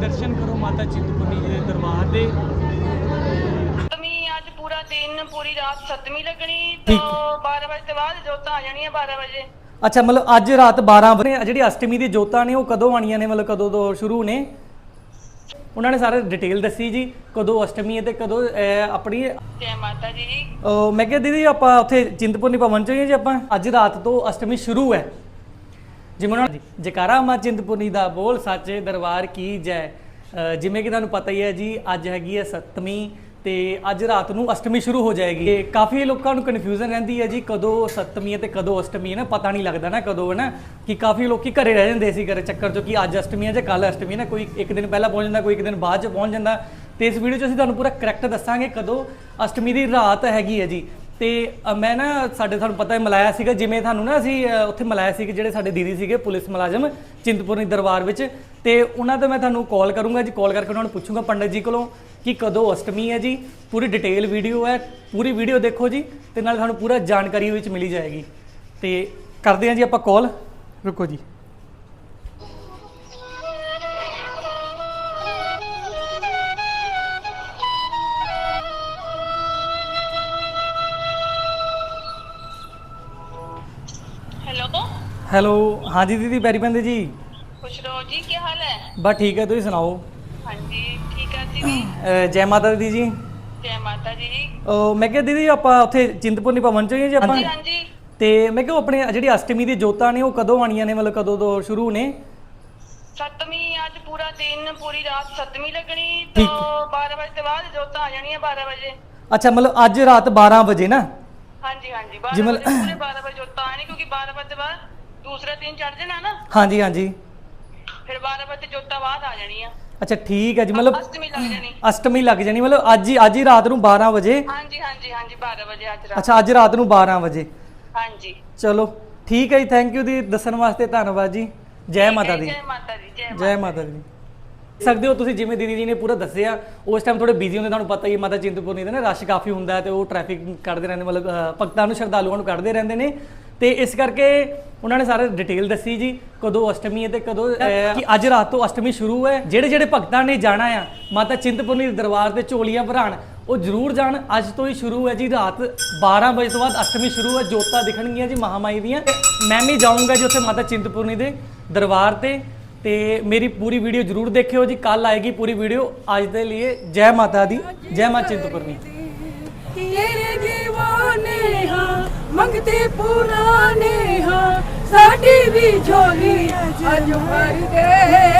ਦਰਸ਼ਨ ਕਰੋ ਮਾਤਾ ਚਿੰਤਪੁਰਨੀ ਦੇ ਦਰਬਾਰ ਦੇ। ਅੱਜ ਪੂਰਾ ਦਿਨ ਪੂਰੀ ਰਾਤ ਸਤਵੀਂ ਲੱਗਣੀ ਤੋਂ ਠੀਕ। 12 ਵਜੇ ਤੋਂ ਬਾਅਦ ਜੋਤਾਂ ਆ ਜਾਣੀਆਂ 12 ਵਜੇ। ਅੱਛਾ ਮਤਲਬ ਅੱਜ ਰਾਤ 12 ਵਜੇ ਜਿਹੜੀ ਅਸ਼ਟਮੀ ਦੀ ਜੋਤਾਂ ਨੇ ਉਹ ਕਦੋਂ ਆਣੀਆਂ ਨੇ ਮਤਲਬ ਕਦੋਂ ਤੋਂ ਸ਼ੁਰੂ ਨੇ? ਉਹਨਾਂ ਨੇ ਸਾਰੇ ਡਿਟੇਲ ਦੱਸੀ ਜੀ ਕਦੋਂ ਅਸ਼ਟਮੀ ਹੈ ਤੇ ਕਦੋਂ ਆਪਣੀ ਜੈ ਮਾਤਾ ਜੀ। ਮੈਂ ਕਿਹਾ ਦੀਦੀ ਆਪਾਂ ਉੱਥੇ ਚਿੰਤਪੁਰਨੀ ਭਵਨ ਚ ਹਾਂ ਜੀ ਆਪਾਂ? ਅੱਜ ਰਾਤ ਤੋਂ ਅਸ਼ਟਮੀ ਸ਼ੁਰੂ ਹੈ। ਜਿਵੇਂ ਉਹਨਾਂ ਜਕਾਰਾ ਮਾ ਚਿੰਤਪੁਰਨੀ ਦਾ ਬੋਲ ਸੱਚੇ ਦਰਬਾਰ ਕੀ ਜੈ। ਜਿਵੇਂ ਕਿ ਤੁਹਾਨੂੰ ਪਤਾ ਹੀ ਹੈ ਜੀ, ਅੱਜ ਹੈਗੀ ਹੈ ਸੱਤਵੀਂ ਤੇ ਅੱਜ ਰਾਤ ਨੂੰ ਅਸ਼ਟਮੀ ਸ਼ੁਰੂ ਹੋ ਜਾਏਗੀ। ਤੇ ਕਾਫੀ ਲੋਕਾਂ ਨੂੰ ਕਨਫਿਊਜ਼ਨ ਰਹਿੰਦੀ ਹੈ ਜੀ, ਕਦੋਂ ਸੱਤਵੀਂ ਹੈ ਤੇ ਕਦੋਂ ਅਸ਼ਟਮੀ ਹੈ ਨਾ, ਪਤਾ ਨਹੀਂ ਲੱਗਦਾ ਨਾ ਕਦੋਂ ਹੈ ਨਾ, ਕਿ ਕਾਫੀ ਲੋਕੀ ਘਰੇ ਰਹਿ ਜਾਂਦੇ ਸੀ ਘਰੇ ਚੱਕਰ ਚੋਂ ਕਿ ਅੱਜ ਅਸ਼ਟਮੀ ਹੈ ਜਾਂ ਕੱਲ ਅਸ਼ਟਮੀ ਹੈ ਨਾ, ਕੋਈ ਇੱਕ ਦਿਨ ਪਹਿਲਾਂ ਪਹੁੰਚ ਜਾਂਦਾ, ਕੋਈ ਇੱਕ ਦਿਨ ਬਾਅਦ ਚ ਪਹੁੰਚ ਜਾਂਦਾ। ਤੇ ਇਸ ਵੀਡੀਓ 'ਚ ਅਸੀਂ ਤੁਹਾਨੂੰ ਪੂਰਾ ਕਰੈਕਟ ਦੱਸਾਂਗੇ ਕਦੋਂ ਅਸ਼ਟਮੀ ਦੀ ਰਾਤ ਹੈਗੀ ਹੈ ਜੀ। ਤੇ ਅ, ਮੈਂ ਨਾ ਸਾਡੇ ਤੁਹਾਨੂੰ ਪਤਾ ਹੈ ਮਲਾਇਆ ਸੀਗਾ ਜਿਵੇਂ ਤੁਹਾਨੂੰ ਨਾ ਅਸੀਂ ਅ, ਉੱਥੇ ਮਲਾਇਆ ਸੀ ਕਿ ਜਿਹੜੇ ਸਾਡੇ ਦੀਦੀ ਸੀਗੇ ਪੁਲਿਸ ਮੁਲਾਜ਼ਮ ਚਿੰਤਪੁਰਨੀ ਦਰਬਾਰ ਵਿੱਚ। ਤੇ ਉਹਨਾਂ ਤੋਂ ਮੈਂ ਤੁਹਾਨੂੰ ਕਾਲ ਕਰੂੰਗਾ ਜੀ ਕਾਲ ਕਰਕੇ ਉਹਨਾਂ ਨੂੰ ਪੁੱਛੂੰਗਾ ਪੰਡਤ ਜੀ ਕੋਲੋਂ ਕਿ ਕਦੋਂ ਅਸ਼ਟਮੀ ਹੈ ਜੀ। ਪੂਰੀ ਡਿਟੇਲ ਵੀਡੀਓ ਹੈ ਪੂਰੀ ਵੀਡੀਓ ਦੇਖੋ ਜੀ ਤੇ ਨਾਲ ਤੁਹਾਨੂੰ ਪੂਰਾ ਜਾਣਕਾਰੀ ਵਿੱਚ ਮਿਲੀ ਜਾਏਗੀ। ਤੇ ਕਰਦੇ ਹਾਂ ਜੀ ਆਪਾਂ ਕਾਲ। ਰੁਕੋ ਜੀ। ਹੈਲੋ। ਹੈਲੋ ਹਾਂਜੀ ਦੀਦੀ ਪੈਰੀ ਪੈਂਦੇ ਜੀ। ਖੁਸ਼ ਰਹੋ ਜੀ ਕੀ ਹਾਲ ਹੈ? ਬਸ ਠੀਕ ਹੈ ਤੁਸੀਂ ਸੁਣਾਓ? ਹਾਂਜੀ ਠੀਕ ਹੈ ਦੀਦੀ ਜੈ ਮਾਤਾ ਦੀ ਜੀ। ਜੈ ਮਾਤਾ ਜੀ। ਅ, ਮੈਂ ਕਿਹਾ ਦੀਦੀ ਆਪਾਂ ਉੱਥੇ ਚਿੰਤਪੁਰਨੀ ਭਵਨ ਚ ਹੀ ਹਾਂ ਜੀ ਆਪਾਂ? ਹਾਂਜੀ ਹਾਂਜੀ। ਤੇ ਮੈਂ ਕਿਹਾ ਉਹ ਆਪਣੇ ਜਿਹੜੀ ਅਸ਼ਟਮੀ ਦੀ ਜੋਤਾਂ ਨੇ ਉਹ ਕਦੋਂ ਆਣੀਆਂ ਨੇ ਮਤਲਬ ਕਦੋਂ ਤੋਂ ਸ਼ੁਰੂ ਨੇ? ਸਤਵੀਂ ਅੱਜ ਪੂਰਾ ਦਿਨ ਪੂਰੀ ਰਾਤ ਸਤਵੀਂ ਲੱਗਣੀ ਠੀਕ। ਤੋਂ 12 ਵਜੇ ਤੋਂ ਬਾਅਦ ਜੋਤਾਂ ਆ ਜਾਣੀਆਂ 12 ਵਜੇ। ਅੱਛਾ ਮਤਲਬ ਅੱਜ ਰਾਤ 12 ਵਜੇ ਨਾ? ਹਾਂਜੀ ਹਾਂਜੀ। 12 ਜੀ, ਵਜੇ ਮਤਲਬ- ਪੂਰੇ 12 ਵਜੇ ਜੋਤਾਂ ਆਣੀ ਕਿਉਂਕਿ 12 ਵਜੇ ਤੋਂ ਬਾਅਦ ਦੂਸਰਾ ਦਿਨ ਚੜ ਜਾਣਾ ਨਾ। ਹਾਂਜੀ ਹਾਂਜੀ। ਫਿਰ 12 ਵਜੇ ਜੋਤਾਂ ਬਾਅਦ ਆ ਜਾਣੀਆਂ। ਅੱਛਾ ਠੀਕ ਹੈ ਜੀ ਮਤਲਬ ਅਸ਼ਟਮੀ ਲੱਗ ਜਾਣੀ। ਅਸ਼ਟਮੀ ਲੱਗ ਜਾਣੀ ਮਤਲਬ ਅੱਜ ਹੀ ਅੱਜ ਹੀ ਰਾਤ ਨੂੰ 12 ਵਜੇ? ਹਾਂਜੀ ਹਾਂਜੀ ਹਾਂਜੀ 12 ਵਜੇ ਅੱਜ ਰਾਤ। ਅੱਛਾ ਅੱਜ ਰਾਤ ਨੂੰ 12 ਵਜੇ। ਹਾਂਜੀ। ਚਲੋ ਠੀਕ ਹੈ ਜੀ ਥੈਂਕ ਯੂ ਦੀ ਦੱਸਣ ਵਾਸਤੇ ਧੰਨਵਾਦ ਜੀ। ਜੈ ਮਾਤਾ ਦੀ। ਜੈ ਮਾਤਾ ਦੀ ਜੈ ਜੈ ਮਾਤਾ ਦੀ। ਦੇਖ ਸਕਦੇ ਹੋ? ਤੁਸੀਂ ਜਿਵੇਂ ਦੀਦੀ ਜੀ ਨੇ ਪੂਰਾ ਦੱਸਿਆ ਉਸ ਟਾਈਮ ਥੋੜੇ ਬਿਜ਼ੀ ਹੁੰਦੇ ਤੁਹਾਨੂੰ ਪਤਾ ਹੀ ਹੈ ਮਾਤਾ ਚਿੰਤਪੁਰਨੀ ਦੇ ਨਾ ਰਸ਼ ਕਾਫੀ ਹੁੰਦਾ ਹੈ ਤੇ ਉਹ ਟ੍ਰੈਫਿਕ ਕੱਢਦੇ ਰਹਿੰਦੇ ਮਤਲਬ ਭਗਤਾਂ ਨੂੰ ਸ਼ਰਧਾਲੂਆਂ ਨੂੰ ਕੱਢਦੇ ਰਹਿੰਦੇ ਨੇ। ਤੇ ਇਸ ਕਰਕੇ ਉਹਨਾਂ ਨੇ ਸਾਰੇ ਡਿਟੇਲ ਦੱਸੀ ਜੀ ਕਦੋਂ ਅਸ਼ਟਮੀ ਹੈ ਤੇ ਕਦੋਂ ਕਿ ਅੱਜ ਰਾਤ ਤੋਂ ਅਸ਼ਟਮੀ ਸ਼ੁਰੂ ਹੈ। ਜਿਹੜੇ ਜਿਹੜੇ ਭਗਤਾਂ ਨੇ ਜਾਣਾ ਆ ਮਾਤਾ ਚਿੰਤਪੁਰਨੀ ਦੇ ਦਰਬਾਰ ਤੇ ਝੋਲੀਆਂ ਭਰਾਣ ਉਹ ਜ਼ਰੂਰ ਜਾਣ। ਅੱਜ ਤੋਂ ਹੀ ਸ਼ੁਰੂ ਹੈ ਜੀ ਰਾਤ 12 ਵਜੇ ਤੋਂ ਬਾਅਦ ਅਸ਼ਟਮੀ ਸ਼ੁਰੂ ਹੈ ਜੋਤਾਂ ਦਿਖਣਗੀਆਂ ਜੀ ਮਹਾਮਾਈ ਦੀਆਂ। ਤੇ ਮੈਂ ਵੀ ਜਾਊਂਗਾ ਜੀ ਉੱਥੇ ਮਾਤਾ ਚਿੰਤਪੁਰਨੀ ਦੇ ਦਰਬਾਰ ਤੇ। ਤੇ ਮੇਰੀ ਪੂਰੀ ਵੀਡੀਓ ਜਰੂਰ ਦੇਖਿਓ ਜੀ ਕੱਲ ਆਏਗੀ ਪੂਰੀ ਵੀਡੀਓ। ਅੱਜ ਦੇ ਲਈ ਜੈ ਮਾਤਾ ਦੀ, ਜੈ ਮਾਂ ਚਿੰਤਪੁਰਨੀ। ਤੇਰੇ دیਵਾਨੇ ਹਾਂ, ਮੰਗਤੇ ਪੁਰਾਣੇ ਹਾਂ, ਸਾਡੀ ਵੀ ਝੋਲੀ ਅੱਜ ਭਰ ਦੇ